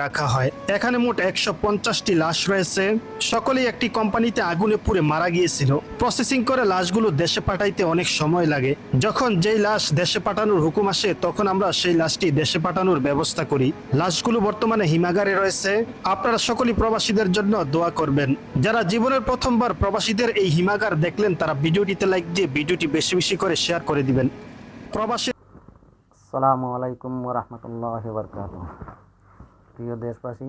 রাখা হয়। এখানে মোট একশো পঞ্চাশটি লাশ রয়েছে। সকলেই একটি কোম্পানিতে আগুনে পুড়ে মারা গিয়েছিল। প্রসেসিং করে লাশগুলো দেশে পাঠাইতে অনেক সময় লাগে। যখন যেই লাশ দেশে পাঠানোর হুকুম আসে, তখন আমরা সেই লাশটি দেশে পাঠানোর ব্যবস্থা করি। লাশগুলো বর্তমানে হিমাগারে রয়েছে। আপনারা সকলেই প্রবাসীদের জন্য দোয়া করবেন। যারা জীবনের প্রথমবার প্রবাসীদের এই হিমাগার দেখলেন, তারা ভিডিওটিতে লাইক দিয়ে ভিডিওটি বেশি বেশি করে শেয়ার করে দিবেন। প্রবাসী আসসালামু আলাইকুম রহমতুল্লাহ প্রিয় দেশবাসী,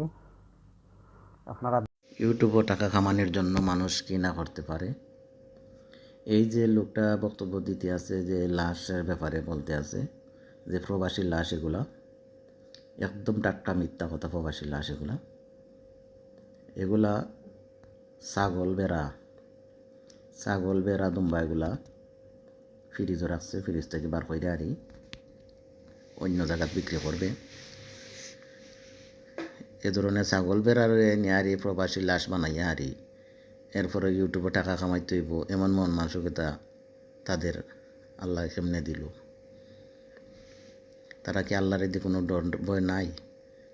আপনারা ইউটিউবও টাকা কামানোর জন্য মানুষ কি না করতে পারে? এই যে লোকটা বক্তব্য দিতে আছে যে লাশের ব্যাপারে বলতে আছে, যে প্রবাসী লাশ এগুলা, একদম টাটকা মিথ্যা কথা প্রবাসী লাশ এগুলা। এগুলা ছাগল বেড়া ছাগল বেড়া দুম্বা এগুলা ফ্রিজও রাখছে ফ্রিজ থেকে বার করে আরি অন্য জায়গায় বিক্রি করবে। এ ধরনের ছাগল বেড়ারে নিয়ে আরি প্রবাসী লাশ বানাইয়া আরি এরপরে ইউটিউবে টাকা কামাইতে হইব এমন মন মানসিকতা তাদের আল্লাহ কেমনে দিল? তারা কি আল্লাহর এদিকে কোনো ডর ভয় নাই?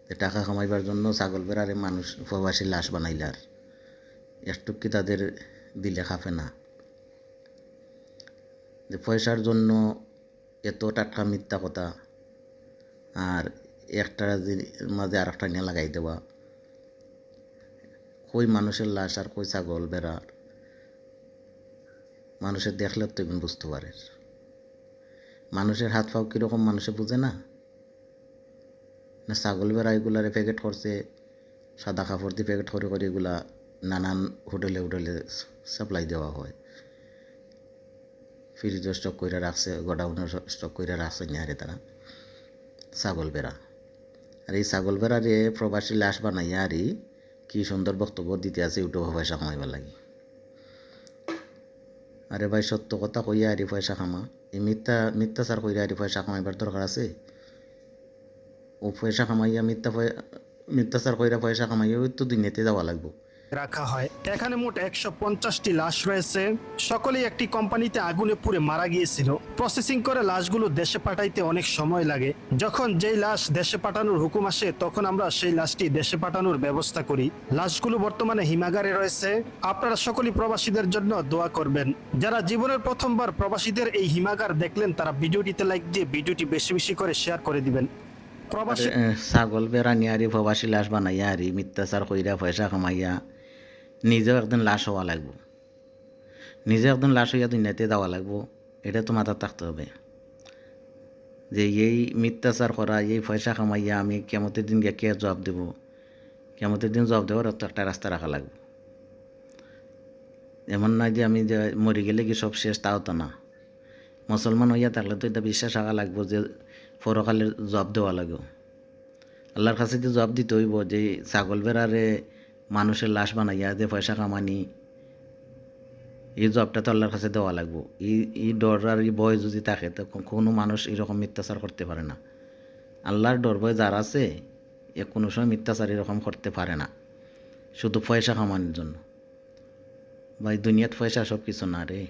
যে টাকা কামাইবার জন্য ছাগল বেড়ারে মানুষ প্রবাসী লাশ বানাইলার। একটু কি তাদের দিলে খাফে না? যে পয়সার জন্য এত টাটকা মিথ্যা কথা। আর একটা মাঝে আর একটা নিয়ে লাগাই দেওয়া কই মানুষের লাশ আর কই ছাগল বেড়ার মানুষের দেখলে তো এগুলো বুঝতে পারে। মানুষের হাত পাও কীরকম মানুষে বুঝে না? না ছাগল বেড়া এগুলারে প্যাকেট করছে, সাদা কাপড় দিয়ে প্যাকেট করে করে এগুলা নানান হোটেলে হোটেলে সাপ্লাই দেওয়া হয়। ফ্রিজে স্টক করে রাখছে গোডাউনে স্টক করে রাখছে নিহারে তারা। ছাগল বেড়া। আর এই ছাগল বেড়ারে প্রবাসী লাশ বানাইয়া আরই কি সুন্দর বক্তব্য দিতে আছে ইউটিউব পয়সা কামাইবার লাগে। আরে ভাই সত্য কথা কইয়া আরি পয়সা কামা। এই মিথ্যা, মিথ্যাচার কইরা আরি পয়সা কামাইবার দরকার আছে? ও পয়সা কামাইয়া মিথ্যা মিথ্যা মিথ্যাচার কইরা পয়সা কামাইয়া ওই তো দুনিয়াতে যাওয়া লাগবো। রাখা হয়। এখানে মোট একশো পঞ্চাশটি লাশ রয়েছে। সকলেই একটি কোম্পানিতে আগুনে পুড়ে মারা গিয়েছিল। প্রসেসিং করে লাশগুলো দেশে পাঠাইতে অনেক সময় লাগে। যখন যেই লাশ দেশে পাঠানোর হুকুম আসে তখন আমরা সেই লাশটি দেশে পাঠানোর ব্যবস্থা করি। লাশগুলো বর্তমানে হিমাগারে রয়েছে। আপনারা সকলেই প্রবাসীদের জন্য দোয়া করবেন। যারা জীবনের প্রথমবার প্রবাসীদের এই হিমাগার দেখলেন তারা ভিডিওটিতে লাইক দিয়ে ভিডিওটি বেশি বেশি করে শেয়ার করে দিবেন। প্রবাসী ছাগল বেড়া নিয়ে আরি প্রবাসী লাশ বানাইয়া আরি মিথ্যাচার কইরা পয়সা কামাইয়া। নিজেও একদিন লাশ হওয়া লাগবো। নিজে একদিন লাশ হইয়া দুনিয়াতে যাওয়া লাগবো, এটা তো মাথায় থাকতে হবে। যে এই মিথ্যাচার করা, এই পয়সা কামাইয়া আমি কেমতের দিন গিয়ে কে জবাব দেবো? কেমতের দিন জবাব দেওয়ার তো একটা রাস্তা রাখা লাগবে। এমন নয় যে আমি যে মরে গেলে কি সব শেষ, তাও তো না। মুসলমান হইয়া থাকলে তো এটা বিশ্বাস রাখা লাগবো যে পরকালের জবাব দেওয়া লাগবে। আল্লাহর কাছে যে জবাব দিতে হইব যে ছাগল বেড়ারে মানুষের লাশ বানাইয়া যে পয়সা কামানি, এই জবটা তো আল্লাহর কাছে দেওয়া লাগবো। এই এই ডর আর এই ভয় যদি থাকে, তো কোনো মানুষ এরকম মিথ্যাচার করতে পারে না। আল্লাহর ডর ভয় যার আছে, এ কোনো সময় মিথ্যাচার এরকম করতে পারে না। শুধু পয়সা কামানোর জন্য। ভাই, দুনিয়াত পয়সা সব কিছু না রে।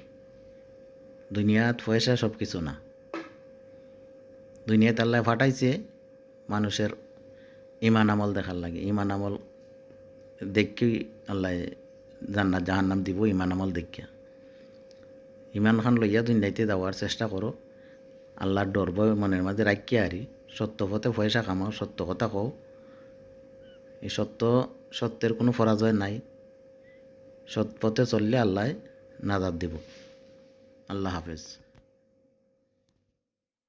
দুনিয়াত পয়সা সব কিছু না। দুনিয়াত আল্লাহ ফাটাইছে, মানুষের ইমান আমল দেখার লাগে। ইমান আমল দেখি আল্লাহ জান্নাত জাহান্নাম দিব, ইমান আমল দেখিয়া। ইমান খান লইয়া দুনিয়াতে যাওয়ার চেষ্টা করো। আল্লাহর ডর ভয় মনের মাঝে রাখিয়া আরি সত্য পথে পয়সা কামাও, সত্য কথা কও। এই সত্য সত্যের কোনো পরাজয় নাই। সৎ পথে চললে আল্লাহ নাজাদ দিব। আল্লাহ হাফেজ।